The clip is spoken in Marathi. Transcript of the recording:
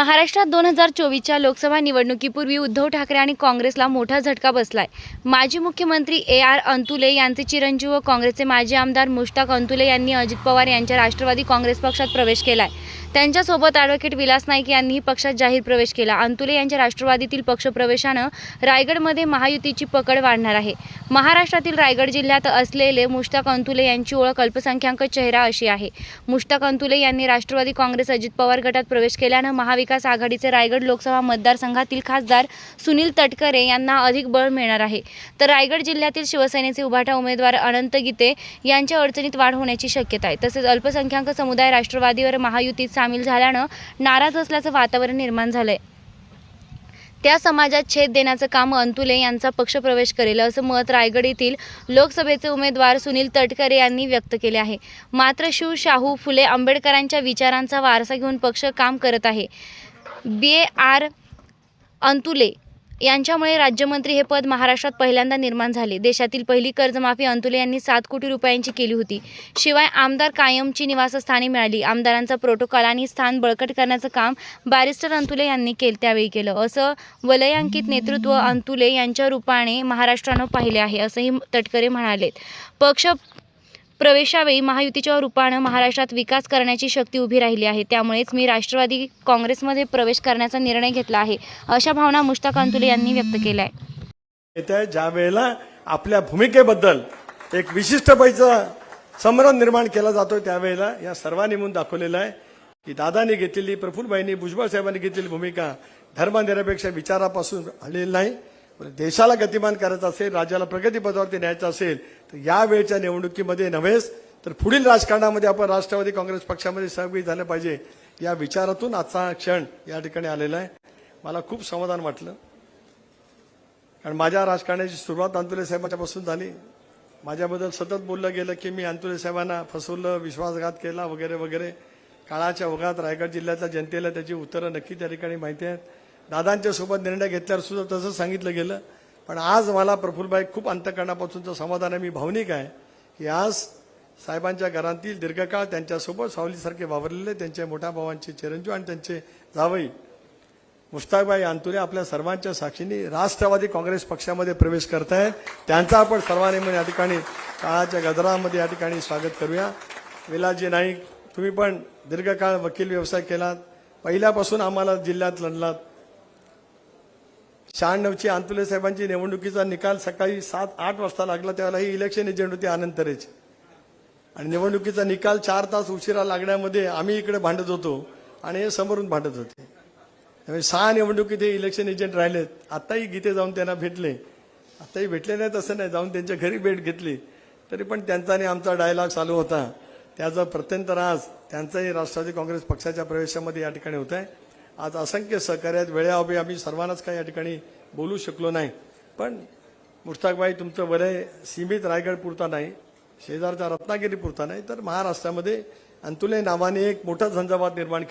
महाराष्ट्रात दोन हजार चोवीसच्या लोकसभा निवडणुकीपूर्वी उद्धव ठाकरे आणि काँग्रेसला मोठा झटका बसलाय. माजी मुख्यमंत्री ए आर अंतुले यांचे चिरंजीव व काँग्रेसचे माजी आमदार मुश्ताक अंतुले यांनी अजित पवार यांच्या राष्ट्रवादी काँग्रेस पक्षात प्रवेश केलाय. त्यांच्यासोबत ॲडव्होकेट विलास नाईक यांनीही पक्षात जाहीर प्रवेश केला. अंतुले यांच्या राष्ट्रवादीतील पक्षप्रवेशानं रायगडमध्ये महायुतीची पकड वाढणार आहे. महाराष्ट्रातील रायगड जिल्ह्यात असलेले मुश्ताक अंतुले यांची ओळख अल्पसंख्याक चेहरा अशी आहे. मुश्ताक अंतुले यांनी राष्ट्रवादी काँग्रेस अजित पवार गटात प्रवेश केल्यानं महाविकास आघाडीचे रायगड लोकसभा मतदारसंघातील खासदार सुनील तटकरे यांना अधिक बळ मिळणार आहे. तर रायगड जिल्ह्यातील शिवसेनेचे उभाटा उमेदवार अनंत गीते यांच्या अडचणीत वाढ होण्याची शक्यता आहे. तसेच अल्पसंख्याक समुदाय राष्ट्रवादीवर महायुतीत सामील झाल्यानं नाराज असल्याचं वातावरण निर्माण झालंय. त्या समाजात छेद देण्याचं काम अंतुले यांचा पक्षप्रवेश करेल असं मत रायगड येथील लोकसभेचे उमेदवार सुनील तटकरे यांनी व्यक्त केले आहे. मात्र शिव शाहू फुले आंबेडकरांच्या विचारांचा वारसा घेऊन पक्ष काम करत आहे. बी ए आर अंतुले यांच्यामुळे राज्यमंत्री हे पद महाराष्ट्रात पहिल्यांदा निर्माण झाले. देशातील पहिली कर्जमाफी अंतुले यांनी सात कोटी रुपयांची केली होती. शिवाय आमदार कायमची निवासस्थाने मिळाली. आमदारांचा प्रोटोकॉल आणि स्थान बळकट करण्याचं काम बॅरिस्टर अंतुले यांनी केलं त्यावेळी केलं. असं वलयांकित नेतृत्व अंतुले यांच्या रूपाने महाराष्ट्रानं पाहिले आहे असंही तटकरे म्हणालेत. पक्ष प्रवेशावेळी महायुतीच्या रूपानं महाराष्ट्रात विकास करण्याची शक्ती उभी राहिली आहे. त्यामुळेच मी राष्ट्रवादी काँग्रेसमध्ये प्रवेश करण्याचा निर्णय घेतला आहे अशा भावना मुश्ताक अंतुले यांनी व्यक्त केल्या आहे ज्या वेळेला आपल्या भूमिकेबद्दल एक विशिष्ट पैसा समरम निर्माण केला जातो त्यावेळेला या सर्वांनी म्हणून दाखवलेलं आहे की दादानी घेतलेली प्रफुल्लबाईंनी भुजबळ साहेबांनी घेतलेली भूमिका धर्मनिरपेक्ष विचारापासून आलेली नाही. देशाला गतिमान करायचं असेल राज्याला प्रगतीपथावरती न्यायचं असेल तर या वेळच्या निवडणुकीमध्ये नव्हेच तर पुढील राजकारणामध्ये आपण राष्ट्रवादी काँग्रेस पक्षामध्ये सहभागी झालं पाहिजे या विचारातून आजचा क्षण या ठिकाणी आलेला आहे. मला खूप समाधान वाटलं. कारण माझ्या राजकारणाची सुरुवात अंतुले साहेबांच्यापासून झाली. माझ्याबद्दल सतत बोललं गेलं की मी अंतुले साहेबांना फसवलं विश्वासघात केला वगैरे वगैरे. काळाच्या ओघात रायगड जिल्ह्यातल्या जनतेला त्याची उत्तरं नक्की त्या ठिकाणी माहिती आहेत. दादांच्या सोबत निर्णय घेतल्यावर सुद्धा तसं सांगितलं गेलं. पण आज मला प्रफुल्लबाई खूप अंतकरणापासूनचं समाधान आहे. मी भावनिक आहे की आज साहेबांच्या घरांतील दीर्घकाळ त्यांच्यासोबत सावलीसारखे वावरलेले त्यांच्या मोठ्या भावांचे चिरंजीव आणि त्यांचे जावई. मुस्ताकबाई अंतुरे आपल्या सर्वांच्या साक्षीने राष्ट्रवादी काँग्रेस पक्षामध्ये प्रवेश करतायत. त्यांचा आपण सर्वांनी म्हणजे या ठिकाणी काळाच्या गजरामध्ये या ठिकाणी स्वागत करूया. विलाजी नाईक तुम्ही पण दीर्घकाळ वकील व्यवसाय केलात. पहिल्यापासून आम्हाला जिल्ह्यात लढलात. शहाण्णवची आंतुले साहेबांची निवडणुकीचा निकाल सकाळी सात आठ वाजता लागला त्यावेळेला ही इलेक्शन एजंट होती आनंद तरेची आणि निवडणुकीचा निकाल चार तास उशिरा लागण्यामध्ये आम्ही इकडे भांडत होतो आणि हे समोरून भांडत होते. त्यामुळे सहा निवडणुकीत हे इलेक्शन एजंट राहिलेत. आत्ताही गीते जाऊन त्यांना भेटले. आत्ताही भेटले नाहीत असं नाही जाऊन त्यांच्या घरी भेट घेतली. तरी पण त्यांचा आणि आमचा डायलॉग चालू होता. त्याचा प्रत्यंतर आज त्यांचाही राष्ट्रवादी काँग्रेस पक्षाच्या प्रवेशामध्ये या ठिकाणी होत आहे आज असंख्य सहकार्यात वेळेअभावी आम्ही सर्वांनाच काही या ठिकाणी बोलू शकलो नाही. पण मुश्ताकबाई तुमचं वलय सीमित रायगड पुरता नाही. शेजारच्या रत्नागिरी पुरता नाही. तर महाराष्ट्रामध्ये अंतुले नावाने एक मोठा झंझावात निर्माण